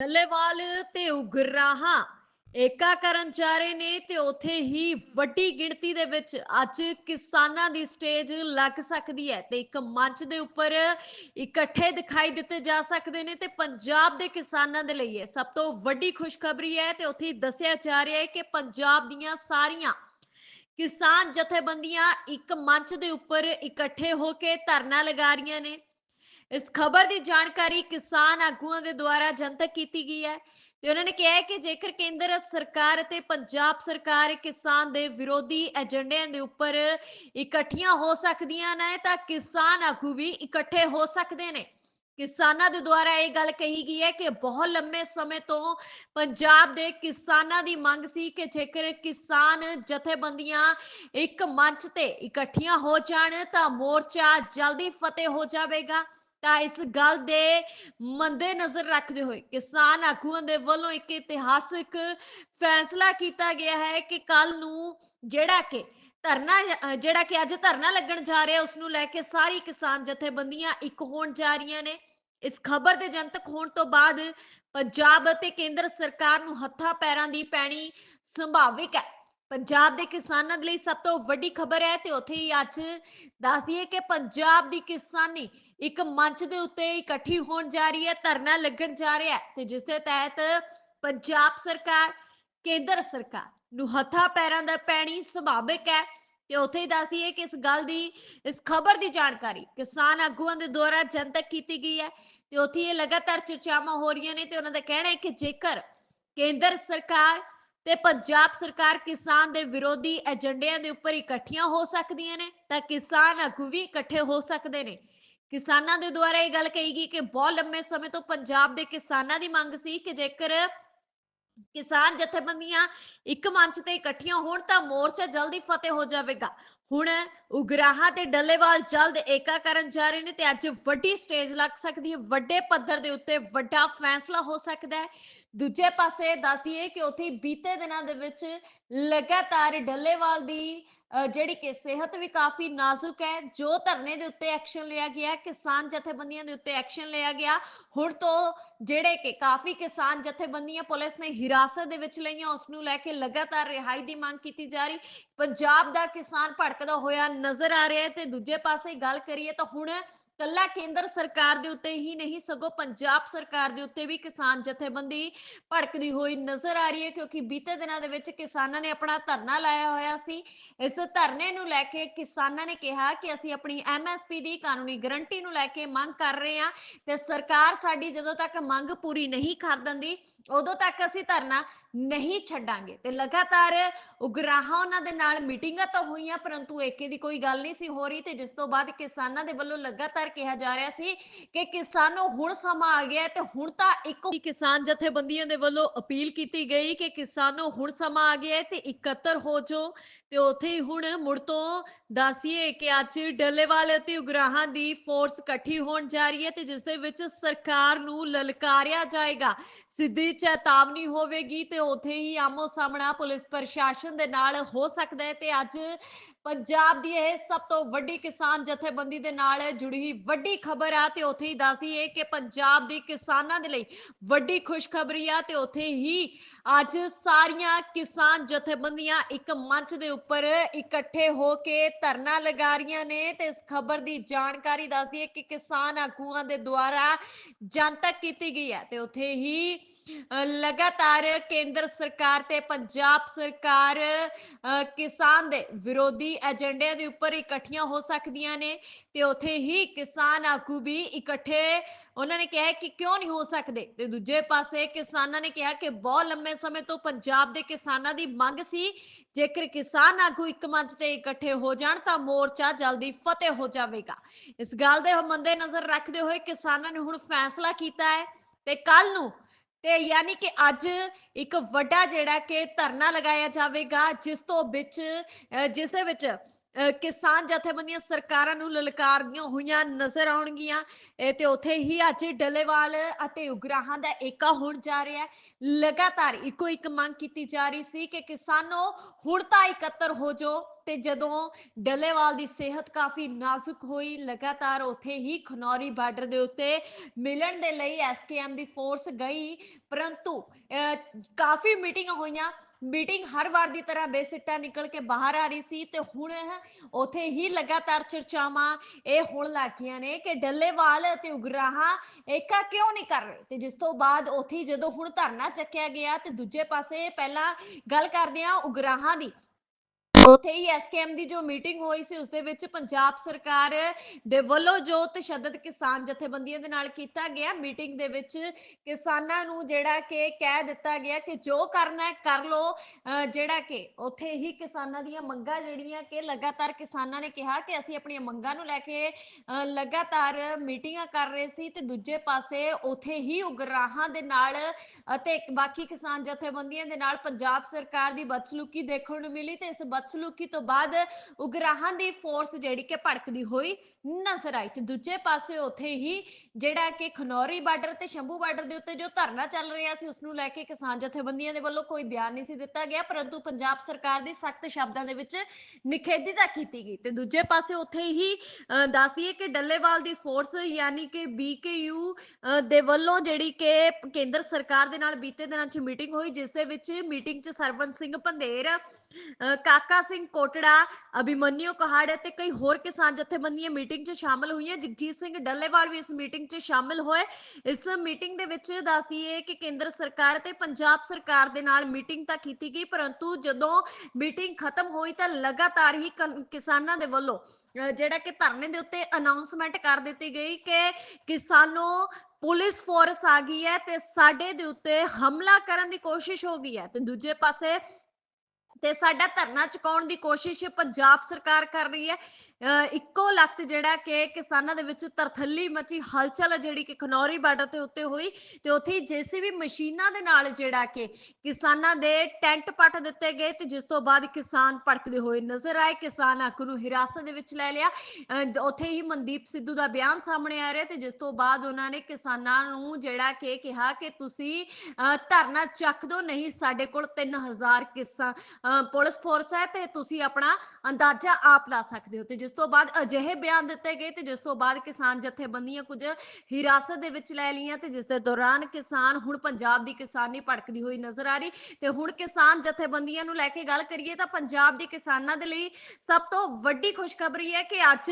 ਡੱਲੇਵਾਲ ਤੇ ਉਗਰਾਹਾਂ। ਏਕਾ ਕਰਨ ਜਾ ਰਹੇ ਨੇ ਤੇ ਉਥੇ ਹੀ ਵੱਡੀ ਗਿਣਤੀ ਦੇ ਵਿੱਚ ਅੱਜ ਕਿਸਾਨਾਂ ਦੀ ਸਟੇਜ ਲੱਗ ਸਕਦੀ ਹੈ ਤੇ ਇੱਕ ਮੰਚ ਦੇ ਉੱਪਰ ਇਕੱਠੇ ਦਿਖਾਈ ਦਿੱਤੇ ਜਾ ਸਕਦੇ ਨੇ ਤੇ ਪੰਜਾਬ ਦੇ ਕਿਸਾਨਾਂ ਦੇ ਲਈ ਇਹ ਸਭ ਤੋਂ ਵੱਡੀ ਖੁਸ਼ਖਬਰੀ ਹੈ ਤੇ ਉਥੇ ਹੀ ਦੱਸਿਆ ਜਾ ਰਿਹਾ ਹੈ ਕਿ ਪੰਜਾਬ ਦੀਆਂ ਸਾਰੀਆਂ ਕਿਸਾਨ ਜਥੇਬੰਦੀਆਂ ਇੱਕ ਮੰਚ ਦੇ ਉੱਪਰ ਇਕੱਠੇ ਹੋ ਕੇ ਧਰਨਾ ਲਗਾ ਰਹੀਆਂ ਨੇ। ਇਸ ਖਬਰ ਦੀ ਜਾਣਕਾਰੀ ਕਿਸਾਨ ਆਗੂਆਂ ਦੇ ਦੁਆਰਾ ਜਨਤਕ ਕੀਤੀ ਗਈ ਹੈ ਤੇ ਉਹਨਾਂ ਨੇ ਕਿਹਾ ਹੈ ਕਿ ਜੇਕਰ ਕੇਂਦਰ ਸਰਕਾਰ ਅਤੇ ਪੰਜਾਬ ਸਰਕਾਰ ਕਿਸਾਨ ਦੇ ਵਿਰੋਧੀ ਏਜੰਡਿਆਂ ਦੇ ਉੱਪਰ ਇਕੱਠੀਆਂ ਹੋ ਸਕਦੀਆਂ ਨੇ, ਤਾਂ ਕਿਸਾਨ ਆਗੂ ਵੀ ਇਕੱਠੇ ਹੋ ਸਕਦੇ ਨੇ। ਕਿਸਾਨਾਂ ਦੇ ਦੁਆਰਾ ਇਹ ਗੱਲ ਕਹੀ ਗਈ ਹੈ ਕਿ ਬਹੁਤ ਲੰਮੇ ਸਮੇਂ ਤੋਂ ਪੰਜਾਬ ਦੇ ਕਿਸਾਨਾਂ ਦੀ ਮੰਗ ਸੀ ਕਿ ਜੇਕਰ ਕਿਸਾਨ ਜਥੇਬੰਦੀਆਂ ਇੱਕ ਮੰਚ ਤੇ ਇਕੱਠੀਆਂ ਹੋ ਜਾਣ, ਤਾਂ ਮੋਰਚਾ ਜਲਦੀ ਫਤਿਹ ਹੋ ਜਾਵੇਗਾ। ਤਾਂ ਇਸ ਗੱਲ ਦੇ ਮੰਦੇ ਨਜ਼ਰ ਰੱਖਦੇ ਹੋਏ ਕਿਸਾਨ ਆਗੂਆਂ ਦੇ ਵੱਲੋਂ ਇੱਕ ਇਤਿਹਾਸਕ ਫੈਸਲਾ ਕੀਤਾ ਗਿਆ ਹੈ ਕਿ ਕੱਲ ਨੂੰ ਜਿਹੜਾ ਕਿ ਧਰਨਾ ਜਿਹੜਾ ਕਿ ਅੱਜ ਧਰਨਾ ਲੱਗਣ ਜਾ ਰਿਹਾ, ਉਸ ਨੂੰ ਲੈ ਕੇ ਸਾਰੀ ਕਿਸਾਨ ਜਥੇਬੰਦੀਆਂ ਇੱਕ ਹੋਣ ਜਾ ਰਹੀਆਂ ਨੇ। ਇਸ ਖਬਰ ਦੇ ਜਨਤਕ ਹੋਣ ਤੋਂ ਬਾਅਦ ਪੰਜਾਬ ਅਤੇ ਕੇਂਦਰ ਸਰਕਾਰ ਨੂੰ ਹੱਥਾਂ ਪੈਰਾਂ ਦੀ ਪੈਣੀ ਸੰਭਾਵਿਕ ਹੈ। ਪੰਜਾਬ ਦੇ ਕਿਸਾਨਾਂ ਦੇ ਲਈ ਸਭ ਤੋਂ ਵੱਡੀ ਖਬਰ ਹੈ ਤੇ ਉੱਥੇ ਹੀ ਅੱਜ ਦੱਸਦੀਏ ਕਿ ਪੰਜਾਬ ਦੀ ਕਿਸਾਨੀ ਇੱਕ ਮੰਚ ਦੇ ਉੱਤੇ ਇਕੱਠੀ ਹੋਣ ਜਾ ਰਹੀ ਹੈ, ਧਰਨਾ ਲੱਗਣ ਜਾ ਰਿਹਾ ਹੈ ਤੇ ਜਿਸ ਦੇ ਤਹਿਤ ਪੰਜਾਬ ਸਰਕਾਰ, ਕੇਂਦਰ ਸਰਕਾਰ ਨੂੰ ਹੱਥਾਂ ਪੈਰਾਂ ਦਾ ਪੈਣੀ ਸੁਭਾਵਿਕ ਹੈ ਤੇ ਉੱਥੇ ਹੀ ਦੱਸ ਦਈਏ ਕਿ ਇਸ ਗੱਲ ਦੀ, ਇਸ ਖਬਰ ਦੀ ਜਾਣਕਾਰੀ ਕਿਸਾਨ ਆਗੂਆਂ ਦੇ ਦੁਆਰਾ ਜਨਤਕ ਕੀਤੀ ਗਈ ਹੈ ਤੇ ਉੱਥੇ ਇਹ ਲਗਾਤਾਰ ਚਰਚਾਵਾਂ ਹੋ ਰਹੀਆਂ ਨੇ ਤੇ ਉਹਨਾਂ ਦਾ ਕਹਿਣਾ ਹੈ ਕਿ ਜੇਕਰ ਕੇਂਦਰ ਸਰਕਾਰ ਤੇ ਪੰਜਾਬ ਸਰਕਾਰ ਕਿਸਾਨ ਦੇ ਵਿਰੋਧੀ ਏਜੰਡਿਆਂ ਦੇ ਉੱਪਰ ਇਕੱਠੀਆਂ ਹੋ ਸਕਦੀਆਂ ਨੇ ਤਾਂ ਕਿਸਾਨ ਆਗੂ ਵੀ ਇਕੱਠੇ ਹੋ ਸਕਦੇ ਨੇ। ਕਿਸਾਨਾਂ ਦੇ ਦੁਆਰਾ ਇਹ ਗੱਲ ਕਹੀ ਗਈ ਕਿ ਬਹੁਤ ਲੰਮੇ ਸਮੇਂ ਤੋਂ ਪੰਜਾਬ ਦੇ ਕਿਸਾਨਾਂ ਦੀ ਮੰਗ ਸੀ ਕਿ ਜੇਕਰ ਕਿਸਾਨ ਜਥੇਬੰਦੀਆਂ ਇੱਕ ਮੰਚ ਤੇ ਇਕੱਠੀਆਂ ਹੋਣ ਤਾਂ ਮੋਰਚਾ ਜਲਦੀ ਫਤਿਹ ਹੋ ਜਾਵੇਗਾ। ਹੁਣ ਉਗਰਾਹਾਂ ਤੇ ਡੱਲੇਵਾਲ ਜਲਦ ਏਕਾ ਕਰਨ ਜਾ ਰਹੇ ਨੇ ਤੇ ਅੱਜ ਵੱਡੀ ਸਟੇਜ ਲੱਗ ਸਕਦੀ ਹੈ। ਵੱਡੇ ਪੱਧਰ ਦੇ ਉੱਤੇ ਵੱਡਾ ਫੈਸਲਾ ਹੋ ਸਕਦਾ ਹੈ। ਦੂਜੇ ਪਾਸੇ ਦੱਸ ਦਈਏ ਕਿ ਉੱਥੇ ਬੀਤੇ ਦਿਨਾਂ ਦੇ ਵਿੱਚ ਲਗਾਤਾਰ ਡੱਲੇਵਾਲ ਦੀ ਜਿਹੜੀ ਕਿ ਸਿਹਤ ਵੀ ਕਾਫੀ ਨਾਜ਼ੁਕ ਹੈ। ਜੋ ਧਰਨੇ ਦੇ ਉੱਤੇ ਐਕਸ਼ਨ ਲਿਆ ਗਿਆ, ਕਿਸਾਨ ਜਥੇਬੰਦੀਆਂ ਦੇ ਉੱਤੇ ਐਕਸ਼ਨ ਲਿਆ ਗਿਆ। ਹੁਣ ਤੋਂ ਜਿਹੜੇ ਕਿ ਕਾਫੀ ਕਿਸਾਨ ਜਥੇਬੰਦੀਆਂ, ਪੁਲਿਸ ਨੇ ਹਿਰਾਸਤ ਦੇ ਵਿੱਚ ਲਈਆਂ, ਉਸ ਨੂੰ ਲੈ ਕੇ ਲਗਾਤਾਰ ਰਿਹਾਈ ਦੀ ਮੰਗ ਕੀਤੀ ਜਾ ਰਹੀ। ਪੰਜਾਬ ਦਾ ਕਿਸਾਨ ਭੜਕਦਾ ਹੋਇਆ ਨਜ਼ਰ ਆ ਰਿਹਾ ਹੈ ਤੇ ਦੂਜੇ ਪਾਸੇ ਗੱਲ ਕਰੀਏ ਤਾਂ ਹੁਣ ਕੱਲਾ ਕੇਂਦਰ ਸਰਕਾਰ ਦੇ ਉੱਤੇ ਹੀ ਨਹੀਂ, ਸਗੋਂ ਪੰਜਾਬ ਸਰਕਾਰ ਦੇ ਉੱਤੇ ਵੀ ਕਿਸਾਨ ਜਥੇਬੰਦੀ ਭੜਕਦੀ ਹੋਈ ਨਜ਼ਰ ਆ ਰਹੀ ਹੈ ਕਿਉਂਕਿ ਬੀਤੇ ਦਿਨਾਂ ਦੇ ਵਿੱਚ ਕਿਸਾਨਾਂ ਨੇ ਆਪਣਾ ਧਰਨਾ ਲਾਇਆ ਹੋਇਆ ਸੀ। ਇਸ ਧਰਨੇ ਨੂੰ ਲੈ ਕੇ ਕਿਸਾਨਾਂ ਨੇ ਕਿਹਾ ਕਿ ਅਸੀਂ ਆਪਣੀ ਐਮਐਸਪੀ ਦੀ ਕਾਨੂੰਨੀ ਗਰੰਟੀ ਨੂੰ ਲੈ ਕੇ ਮੰਗ ਕਰ ਰਹੇ ਹਾਂ ਤੇ ਸਰਕਾਰ ਸਾਡੀ ਜਦੋਂ ਤੱਕ ਮੰਗ ਪੂਰੀ ਨਹੀਂ ਕਰ ਦਿੰਦੀ ਉਦੋਂ ਤੱਕ ਅਸੀਂ ਧਰਨਾ ਨਹੀਂ ਛੱਡਾਂਗੇ ਤੇ ਲਗਾਤਾਰ ਉਗਰਾਹਾਂ ਉਹਨਾਂ ਦੇ ਨਾਲ ਮੀਟਿੰਗਾਂ ਤਾਂ ਹੋਈਆਂ, ਪਰੰਤੂ ਏਕੇ ਦੀ ਕੋਈ ਗੱਲ ਨਹੀਂ ਸੀ ਹੋ ਰਹੀ ਤੇ ਜਿਸ ਤੋਂ ਬਾਅਦ ਕਿਸਾਨਾਂ ਦੇ ਵੱਲੋਂ ਲਗਾਤਾਰ ਕਿਹਾ ਜਾ ਰਿਹਾ ਸੀ ਕਿ ਕਿਸਾਨੋ ਹੁਣ ਸਮਾਂ ਆ ਗਿਆ ਤੇ ਹੁਣ ਤਾਂ ਇੱਕ ਕਿਸਾਨ ਜਥੇਬੰਦੀਆਂ ਦੇ ਵੱਲੋਂ ਅਪੀਲ ਕੀਤੀ ਗਈ ਕਿ ਕਿਸਾਨੋ ਹੁਣ ਸਮਾਂ ਆ ਗਿਆ ਤੇ ਇਕੱਤਰ ਹੋ ਜਾਓ ਤੇ ਉੱਥੇ ਹੀ ਹੁਣ ਮੁੜ ਤੋਂ ਦੱਸੀਏ ਕਿ ਅੱਜ ਡੱਲੇਵਾਲ ਅਤੇ ਉਗਰਾਹਾਂ ਦੀ ਫੋਰਸ ਇਕੱਠੀ ਹੋਣ ਜਾ ਰਹੀ ਹੈ ਤੇ ਜਿਸ ਦੇ ਵਿੱਚ ਸਰਕਾਰ ਨੂੰ ਲਲਕਾਰਿਆ ਜਾਏਗਾ। ਸਿੱਧੀ ਚੇਤਾਵਨੀ ਹੋਵੇਗੀ ਤੇ ਉੱਥੇ ਹੀ ਆਮੋ ਸਾਹਮਣਾ ਪੁਲਿਸ ਪ੍ਰਸ਼ਾਸਨ ਦੇ ਨਾਲ ਹੋ ਸਕਦਾ ਹੈ ਤੇ ਅੱਜ ਪੰਜਾਬ ਦੀ ਇਹ ਸਭ ਤੋਂ ਵੱਡੀ ਕਿਸਾਨ ਜਥੇਬੰਦੀ ਦੇ ਨਾਲ ਜੁੜੀ ਵੱਡੀ ਖਬਰ ਆ ਤੇ ਉੱਥੇ ਹੀ ਦੱਸਦੀ ਹੈ ਕਿ ਪੰਜਾਬ ਦੇ ਕਿਸਾਨਾਂ ਦੇ ਲਈ ਵੱਡੀ ਖੁਸ਼ਖਬਰੀ ਆ ਤੇ ਉੱਥੇ ਹੀ ਅੱਜ ਸਾਰੀਆਂ ਕਿਸਾਨ ਜਥੇਬੰਦੀਆਂ ਇੱਕ ਮੰਚ ਦੇ ਉੱਪਰ ਇਕੱਠੇ ਹੋ ਕੇ ਧਰਨਾ ਲਗਾ ਰਹੀਆਂ ਨੇ ਤੇ ਇਸ ਖਬਰ ਦੀ ਜਾਣਕਾਰੀ ਦੱਸਦੀ ਹੈ ਕਿ ਕਿਸਾਨ ਆਗੂਆਂ ਦੇ ਦੁਆਰਾ ਜਨਤਕ ਕੀਤੀ ਗਈ ਹੈ ਤੇ ਉੱਥੇ ਹੀ ਲਗਾਤਾਰ ਕੇਂਦਰ ਸਰਕਾਰ ਤੇ ਪੰਜਾਬ ਸਰਕਾਰ ਕਿਸਾਨ ਦੇ ਵਿਰੋਧੀ ਏਜੰਡਿਆਂ ਦੇ ਉੱਪਰ ਇਕੱਠੀਆਂ ਹੋ ਸਕਦੀਆਂ ਨੇ ਤੇ ਉੱਥੇ ਹੀ ਕਿਸਾਨ ਆਗੂ ਵੀ ਇਕੱਠੇ, ਉਹਨਾਂ ਨੇ ਕਿਹਾ ਕਿ ਕਿਉਂ ਨਹੀਂ ਹੋ ਸਕਦੇ? ਤੇ ਦੂਜੇ ਪਾਸੇ ਕਿਸਾਨਾਂ ਨੇ ਕਿਹਾ ਕਿ ਬਹੁਤ ਲੰਮੇ ਸਮੇਂ ਤੋਂ ਪੰਜਾਬ ਦੇ ਕਿਸਾਨਾਂ ਦੀ ਮੰਗ ਸੀ, ਜੇਕਰ ਕਿਸਾਨ ਆਗੂ ਇੱਕ ਮੰਚ ਤੇ ਇਕੱਠੇ ਹੋ ਜਾਣ ਤਾਂ ਮੋਰਚਾ ਜਲਦੀ ਫਤਿਹ ਹੋ ਜਾਵੇਗਾ। ਇਸ ਗੱਲ ਦੇ ਮੰਦੇ ਨਜ਼ਰ ਰੱਖਦੇ ਹੋਏ ਕਿਸਾਨਾਂ ਨੇ ਹੁਣ ਫੈਸਲਾ ਕੀਤਾ ਹੈ ਤੇ ਕੱਲ ਨੂੰ ਤੇ ਯਾਨੀ ਕਿ ਅੱਜ ਇੱਕ ਵੱਡਾ ਜਿਹੜਾ ਕਿ ਧਰਨਾ ਲਗਾਇਆ ਜਾਵੇਗਾ, ਜਿਸ ਤੋਂ ਵਿੱਚ ਜਿਸ ਦੇ ਵਿੱਚ ਕਿਸਾਨ ਜਥੇਬੰਦੀਆਂ ਸਰਕਾਰਾਂ ਨੂੰ ਲਲਕਾਰਦੀਆਂ ਹੋਈਆਂ ਨਜ਼ਰ ਆਉਣਗੀਆਂ। ਇਹ ਤੇ ਉੱਥੇ ਹੀ ਅੱਜ ਡੱਲੇਵਾਲ ਅਤੇ ਉਗਰਾਹਾਂ ਦਾ ਏਕਾ ਹੋਣ ਜਾ ਰਿਹਾ ਹੈ। ਲਗਾਤਾਰ ਇੱਕੋ ਇੱਕ ਮੰਗ ਕੀਤੀ ਜਾ ਰਹੀ ਸੀ ਕਿ ਕਿਸਾਨੋ ਹੁਣ ਤਾਂ ਇਕੱਤਰ ਹੋ ਜਾਓ ਤੇ ਜਦੋਂ ਡੱਲੇਵਾਲ ਦੀ ਸਿਹਤ ਕਾਫੀ ਨਾਜ਼ੁਕ ਹੋਈ ਲਗਾਤਾਰ ਉੱਥੇ ਹੀ ਖਨੌਰੀ ਬਾਰਡਰ ਦੇ ਉੱਤੇ ਮਿਲਣ ਦੇ ਲਈ ਐਸਕੇਐਮ ਦੀ ਫੋਰਸ ਗਈ। ਪਰੰਤੂ ਅਹ, ਕਾਫੀ ਮੀਟਿੰਗਾਂ ਹੋਈਆਂ। ਮੀਟਿੰਗ ਹਰ ਵਾਰ ਦੀ ਤਰ੍ਹਾਂ ਬੇਸਿੱਟਾ ਨਿਕਲ ਕੇ ਬਾਹਰ ਆ ਰਹੀ ਸੀ ਤੇ ਹੁਣ ਉਥੇ ਹੀ ਲਗਾਤਾਰ ਚਰਚਾਵਾਂ ਇਹ ਹੋਣ ਲੱਗੀਆਂ ਨੇ ਕਿ ਡੱਲੇਵਾਲ ਤੇ ਉਗਰਾਹਾਂ ਏਕਾ ਕਿਉਂ ਨਹੀਂ ਕਰ ਰਹੇ? ਤੇ ਜਿਸ ਤੋਂ ਬਾਅਦ ਉਥੇ ਜਦੋਂ ਹੁਣ ਧਰਨਾ ਚੱਕਿਆ ਗਿਆ ਤੇ ਦੂਜੇ ਪਾਸੇ ਪਹਿਲਾਂ ਗੱਲ ਕਰਦੇ ਆ ਉਗਰਾਹਾਂ ਦੀ। ਉਥੇ ਹੀ ਐਸਕੇਐਮ ਦੀ ਜੋ ਮੀਟਿੰਗ ਹੋਈ ਸੀ, ਉਸ ਦੇ ਵਿੱਚ ਪੰਜਾਬ ਸਰਕਾਰ ਦੇ ਵੱਲੋਂ ਜੋ ਤਸ਼ੱਦਦ ਕਿਸਾਨ ਜਥੇਬੰਦੀਆਂ ਦੇ ਨਾਲ ਕੀਤਾ ਗਿਆ, ਮੀਟਿੰਗ ਦੇ ਵਿੱਚ ਕਿਸਾਨਾਂ ਨੂੰ ਜਿਹੜਾ ਕਿ ਕਹਿ ਦਿੱਤਾ ਗਿਆ ਕਿ ਜੋ ਕਰਨਾ ਹੈ, ਕਰ ਲੋ ਜਿਹੜਾ ਕਿ ਉਥੇ ਹੀ ਕਿਸਾਨਾਂ ਦੀਆਂ ਮੰਗਾਂ ਜਿਹੜੀਆਂ ਕਿ ਲਗਾਤਾਰ ਕਿਸਾਨਾਂ ਨੇ ਕਿਹਾ ਕਿ ਅਸੀਂ ਆਪਣੀਆਂ ਮੰਗਾਂ ਨੂੰ ਲੈ ਕੇ ਲਗਾਤਾਰ ਮੀਟਿੰਗਾਂ ਕਰ ਰਹੇ ਸੀ ਤੇ ਦੂਜੇ ਪਾਸੇ ਉਥੇ ਹੀ ਉਗਰਾਹਾਂ ਦੇ ਨਾਲ ਅਤੇ ਬਾਕੀ ਕਿਸਾਨ ਜਥੇਬੰਦੀਆਂ ਦੇ ਨਾਲ ਪੰਜਾਬ ਸਰਕਾਰ ਦੀ ਬਦਸਲੂਕੀ ਦੇਖਣ ਨੂੰ ਮਿਲੀ ਤੇ ਇਸ ਬਦਸਲੂਕੀ ਤੋਂ ਬਾਅਦ ਉਗਰਾਹਾਂ ਦੀ ਫੋਰਸ ਜਿਹੜੀ ਕਿ ਭੜਕਦੀ ਹੋਈ ਨਜ਼ਰ ਆਈ ਤੇ ਦੂਜੇ ਪਾਸੇ ਉੱਥੇ ਹੀ ਜਿਹੜਾ ਕਿ ਖਨੌਰੀ ਬਾਰਡਰ ਤੇ ਸ਼ੰਭੂ ਬਾਰਡਰ ਦੇ ਉੱਤੇ ਜੋ ਧਰਨਾ ਚੱਲ ਰਿਹਾ ਸੀ ਉਸ ਨੂੰ ਲੈ ਕੇ ਕਿਸਾਨ ਜਥੇਬੰਦੀਆਂ ਦੇ ਵੱਲੋਂ ਕੋਈ ਬਿਆਨ ਨਹੀਂ ਸੀ ਦਿੱਤਾ ਗਿਆ ਪਰੰਤੂ ਪੰਜਾਬ ਸਰਕਾਰ ਦੀ ਸਖਤ ਸ਼ਬਦਾਂ ਦੇ ਵਿੱਚ ਨਿਖੇਧੀਤਾ ਕੀਤੀ ਗਈ ਤੇ ਦੂਜੇ ਪਾਸੇ ਉੱਥੇ ਹੀ ਅ, ਦੱਸ ਦਈਏ ਕਿ ਡੱਲੇਵਾਲ ਦੀ ਫੋਰਸ ਯਾਨੀ ਕਿ ਬੀਕੇਯੂ ਦੇ ਵੱਲੋਂ ਜਿਹੜੀ ਕਿ ਕੇਂਦਰ ਸਰਕਾਰ ਦੇ ਨਾਲ ਬੀਤੇ ਦਿਨਾਂ 'ਚ ਮੀਟਿੰਗ ਹੋਈ ਜਿਸ ਦੇ ਵਿੱਚ ਮੀਟਿੰਗ 'ਚ ਸਰਵਨ ਸਿੰਘ ਪੰਧੇਰ ਕਾਕਾ ਸਿੰਘ ਕੋਟੜਾ ਅਭਿਮਨਿਓ ਕਹਾੜ ਤੇ ਕਈ ਹੋਰ ਕਿਸਾਨ ਜਥੇਬੰਦੀਆਂ ਮੀਟਿੰਗ 'ਚ ਸ਼ਾਮਲ ਹੋਈਆਂ। ਜਗਜੀਤ ਸਿੰਘ ਡੱਲੇਵਾਲ ਵੀ ਇਸ ਮੀਟਿੰਗ 'ਚ ਸ਼ਾਮਲ ਹੋਏ। ਇਸ ਮੀਟਿੰਗ ਦੇ ਵਿੱਚ ਦੱਸ ਦਈਏ ਕਿ ਕੇਂਦਰ ਸਰਕਾਰ ਤੇ ਪੰਜਾਬ ਸਰਕਾਰ ਦੇ ਨਾਲ ਮੀਟਿੰਗ ਤਾਂ ਕੀਤੀ ਗਈ, ਪਰੰਤੂ ਜਦੋਂ ਮੀਟਿੰਗ ਖਤਮ ਹੋਈ ਤਾਂ ਲਗਾਤਾਰ ਹੀ ਕਿਸਾਨਾਂ ਦੇ ਵੱਲੋਂ ਜਿਹੜਾ ਕਿ ਧਰਨੇ ਦੇ ਉੱਤੇ ਅਨਾਉਂਸਮੈਂਟ ਕਰ ਦਿੱਤੀ ਗਈ ਕਿ ਕਿਸਾਨੋ ਪੁਲਿਸ ਫੋਰਸ ਆ ਗਈ ਹੈ ਤੇ ਸਾਡੇ ਦੇ ਉੱਤੇ ਹਮਲਾ ਕਰਨ ਦੀ ਕੋਸ਼ਿਸ਼ ਹੋ ਗਈ ਹੈ। ਤੇ ਦੂਜੇ ਪਾਸੇ ਤੇ ਸਾਡਾ ਧਰਨਾ ਚੁਕਾਉਣ ਦੀ ਕੋਸ਼ਿਸ਼ ਪੰਜਾਬ ਸਰਕਾਰ ਕਰ ਰਹੀ ਹੈ। ਅਹ ਇੱਕੋ ਲਖਤ ਜਿਹੜਾ ਕਿ ਕਿਸਾਨਾਂ ਦੇ ਵਿੱਚ ਤਰਥੱਲੀ ਮਚੀ ਹਲਚਲ ਜਿਹੜੀ ਕਿ ਖਨੌਰੀ ਬਾਰਡਰ ਤੇ ਉੱਤੇ ਹੋਈ ਤੇ ਉੱਥੇ ਹੀ ਜੇਸੀਬੀ ਮਸ਼ੀਨਾਂ ਦੇ ਨਾਲ ਜਿਹੜਾ ਕਿ ਕਿਸਾਨਾਂ ਦੇ ਟੈਂਟ ਪੱਟ ਦਿੱਤੇ ਗਏ ਤੇ ਜਿਸ ਤੋਂ ਬਾਅਦ ਕਿਸਾਨ ਭੜਕਦੇ ਹੋਏ ਨਜ਼ਰ ਆਏ। ਕਿਸਾਨ ਆਗੂ ਨੂੰ ਹਿਰਾਸਤ ਦੇ ਵਿੱਚ ਲੈ ਲਿਆ। ਅਹ ਉੱਥੇ ਹੀ ਮਨਦੀਪ ਸਿੱਧੂ ਦਾ ਬਿਆਨ ਸਾਹਮਣੇ ਆ ਰਿਹਾ ਤੇ ਜਿਸ ਤੋਂ ਬਾਅਦ ਉਹਨਾਂ ਨੇ ਕਿਸਾਨਾਂ ਨੂੰ ਜਿਹੜਾ ਕਿ ਕਿਹਾ ਕਿ ਤੁਸੀਂ, ਅਹ ਧਰਨਾ ਚੱਕ ਦੋ, ਨਹੀਂ ਸਾਡੇ ਕੋਲ 3000 ਕਿਸਾਨ ਪੁਲਿਸ ਫੋਰਸ ਹੈ ਤੇ ਤੁਸੀਂ ਆਪਣਾ ਅੰਦਾਜ਼ਾ ਆਪ ਲਾ ਸਕਦੇ ਹੋ ਤੇ ਜਿਸ ਤੋਂ ਬਾਅਦ ਅਜਿਹੇ ਬਿਆਨ ਦਿੱਤੇ ਗਏ ਤੇ ਜਿਸ ਤੋਂ ਬਾਅਦ ਕਿਸਾਨ ਜਥੇਬੰਦੀਆਂ ਕੁਝ ਹਿਰਾਸਤ ਦੇ ਵਿੱਚ ਲੈ ਲਈਆਂ ਤੇ ਜਿਸ ਦੇ ਦੌਰਾਨ ਕਿਸਾਨ ਹੁਣ ਪੰਜਾਬ ਦੀ ਕਿਸਾਨੀ ਭੜਕਦੀ ਹੋਈ ਨਜ਼ਰ ਆ ਰਹੀ ਤੇ ਹੁਣ ਕਿਸਾਨ ਜਥੇਬੰਦੀਆਂ ਨੂੰ ਲੈ ਕੇ ਗੱਲ ਕਰੀਏ ਤਾਂ ਪੰਜਾਬ ਦੇ ਕਿਸਾਨਾਂ ਦੇ ਲਈ ਸਭ ਤੋਂ ਵੱਡੀ ਖੁਸ਼ਖਬਰੀ ਹੈ ਕਿ ਅੱਜ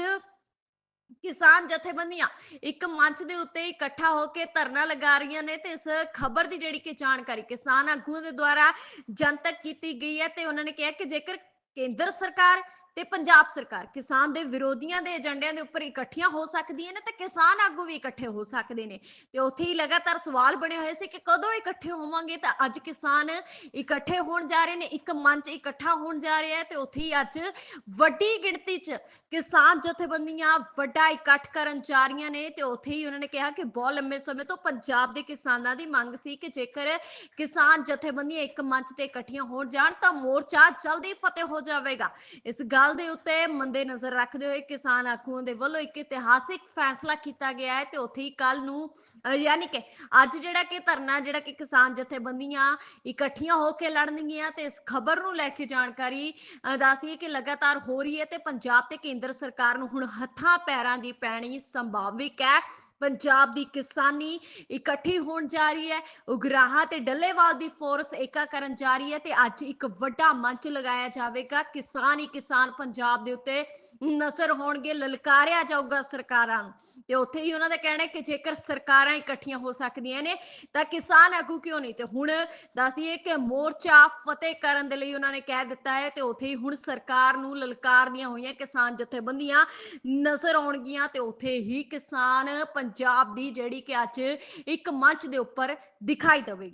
ਕਿਸਾਨ ਜਥੇਬੰਦੀਆਂ ਇੱਕ ਮੰਚ ਦੇ ਉੱਤੇ ਇਕੱਠਾ ਹੋ ਕੇ ਧਰਨਾ ਲਗਾ ਰਹੀਆਂ ਨੇ ਤੇ ਇਸ ਖਬਰ ਦੀ ਜਿਹੜੀ ਕਿ ਜਾਣਕਾਰੀ ਕਿਸਾਨ ਆਗੂਆਂ ਦੇ ਦੁਆਰਾ ਜਨਤਕ ਕੀਤੀ ਗਈ ਹੈ ਤੇ ਉਹਨਾਂ ਨੇ ਕਿਹਾ ਕਿ ਜੇਕਰ ਕੇਂਦਰ ਸਰਕਾਰ ਤੇ ਪੰਜਾਬ ਸਰਕਾਰ ਕਿਸਾਨ ਦੇ ਵਿਰੋਧੀਆਂ ਦੇ ਏਜੰਡਿਆਂ ਦੇ ਉੱਪਰ ਇਕੱਠੀਆਂ ਹੋ ਸਕਦੀਆਂ ਨੇ ਤੇ ਕਿਸਾਨ ਆਗੂ ਵੀ ਇਕੱਠੇ ਹੋ ਸਕਦੇ ਨੇ। ਤੇ ਉੱਥੇ ਹੀ ਲਗਾਤਾਰ ਸਵਾਲ ਬਣੇ ਹੋਏ ਸੀ ਕਿ ਕਦੋਂ ਇਕੱਠੇ ਹੋਵਾਂਗੇ? ਤਾਂ ਅੱਜ ਕਿਸਾਨ ਇਕੱਠੇ ਹੋਣ ਜਾ ਰਹੇ ਨੇ, ਇੱਕ ਮੰਚ ਇਕੱਠਾ ਹੋਣ ਜਾ ਰਿਹਾ ਹੈ ਤੇ ਉੱਥੇ ਹੀ ਅੱਜ ਵੱਡੀ ਗਿਣਤੀ 'ਚ ਕਿਸਾਨ ਜਥੇਬੰਦੀਆਂ ਵੱਡਾ ਇਕੱਠ ਕਰਨ ਜਾ ਰਹੀਆਂ ਨੇ ਤੇ ਉੱਥੇ ਹੀ ਉਹਨਾਂ ਨੇ ਕਿਹਾ ਕਿ ਬਹੁਤ ਲੰਮੇ ਸਮੇਂ ਤੋਂ ਪੰਜਾਬ ਦੇ ਕਿਸਾਨਾਂ ਦੀ ਮੰਗ ਸੀ ਕਿ ਜੇਕਰ ਕਿਸਾਨ ਜਥੇਬੰਦੀਆਂ ਇੱਕ ਮੰਚ ਤੇ ਇਕੱਠੀਆਂ ਹੋਣ ਜਾਣ ਤਾਂ ਮੋਰਚਾ ਜਲਦੀ ਫਤਿਹ ਹੋ ਜਾਵੇਗਾ। ਇਸ ਗੱਲ ਦੇ ਉੱਤੇ ਮੰਦੇ ਨਜ਼ਰ ਰੱਖਦੇ ਹੋਏ ਕਿਸਾਨ ਆਗੂਆਂ ਦੇ ਵੱਲੋਂ ਇੱਕ ਇਤਿਹਾਸਿਕ ਫੈਸਲਾ ਕੀਤਾ ਗਿਆ ਹੈ ਤੇ ਉੱਥੇ ਹੀ ਕੱਲ ਨੂੰ ਯਾਨੀ ਕਿ ਅੱਜ ਜਿਹੜਾ ਕਿ ਧਰਨਾ ਜਿਹੜਾ ਕਿ ਕਿਸਾਨ ਜਥੇਬੰਦੀਆਂ ਇਕੱਠੀਆਂ ਹੋ ਕੇ ਲੜਨਗੀਆਂ ਤੇ ਇਸ ਖਬਰ ਨੂੰ ਲੈ ਕੇ ਜਾਣਕਾਰੀ ਅ, ਦੱਸਦੀ ਕਿ ਲਗਾਤਾਰ ਹੋ ਰਹੀ ਹੈ ਤੇ ਪੰਜਾਬ ਤੇ ਕੇਂਦਰ ਸਰਕਾਰ ਨੂੰ ਹੁਣ ਹੱਥਾਂ ਪੈਰਾਂ ਦੀ ਪੈਣੀ ਸੰਭਾਵਿਕ ਹੈ। ਪੰਜਾਬ ਦੀ ਕਿਸਾਨੀ ਇਕੱਠੀ ਹੋਣ ਜਾ ਰਹੀ ਹੈ। ਉਗਰਾਹਾ ਤੇ ਡੱਲੇਵਾਲ ਦੀ ਫੋਰਸ ਏਕਾ ਕਰਨ ਜਾ ਰਹੀ ਹੈ ਤੇ ਅੱਜ ਇੱਕ ਵੱਡਾ ਮੰਚ ਲਗਾਇਆ ਜਾਵੇਗਾ। ਕਿਸਾਨ ਹੀ ਕਿਸਾਨ ਪੰਜਾਬ ਦੇ ਉੱਤੇ ਨਜ਼ਰ ਹੋਣਗੇ, ਲਲਕਾਰਿਆ ਜਾਊਗਾ ਸਰਕਾਰਾਂ ਤੇ ਉੱਥੇ ਹੀ ਉਹਨਾਂ ਦਾ ਕਹਿਣਾ ਕਿ ਜੇਕਰ ਸਰਕਾਰਾਂ ਇਕੱਠੀਆਂ ਹੋ ਸਕਦੀਆਂ ਨੇ, ਤਾਂ ਕਿਸਾਨ ਆਗੂ ਕਿਉਂ ਨਹੀਂ? ਤੇ ਹੁਣ ਦੱਸ ਦਈਏ ਕਿ ਮੋਰਚਾ ਫਤਿਹ ਕਰਨ ਦੇ ਲਈ ਉਹਨਾਂ ਨੇ ਕਹਿ ਦਿੱਤਾ ਹੈ ਤੇ ਉੱਥੇ ਹੀ ਹੁਣ ਸਰਕਾਰ ਨੂੰ ਲਲਕਾਰਦੀਆਂ ਹੋਈਆਂ ਕਿਸਾਨ ਜਥੇਬੰਦੀਆਂ ਨਜ਼ਰ ਆਉਣਗੀਆਂ ਤੇ ਉੱਥੇ ਹੀ ਕਿਸਾਨ ਪੰਜਾਬ ਦੀ ਜਿਹੜੀ ਕਿ ਅੱਜ ਇੱਕ ਮੰਚ ਦੇ ਉੱਪਰ ਦਿਖਾਈ ਦੇਵੇਗੀ।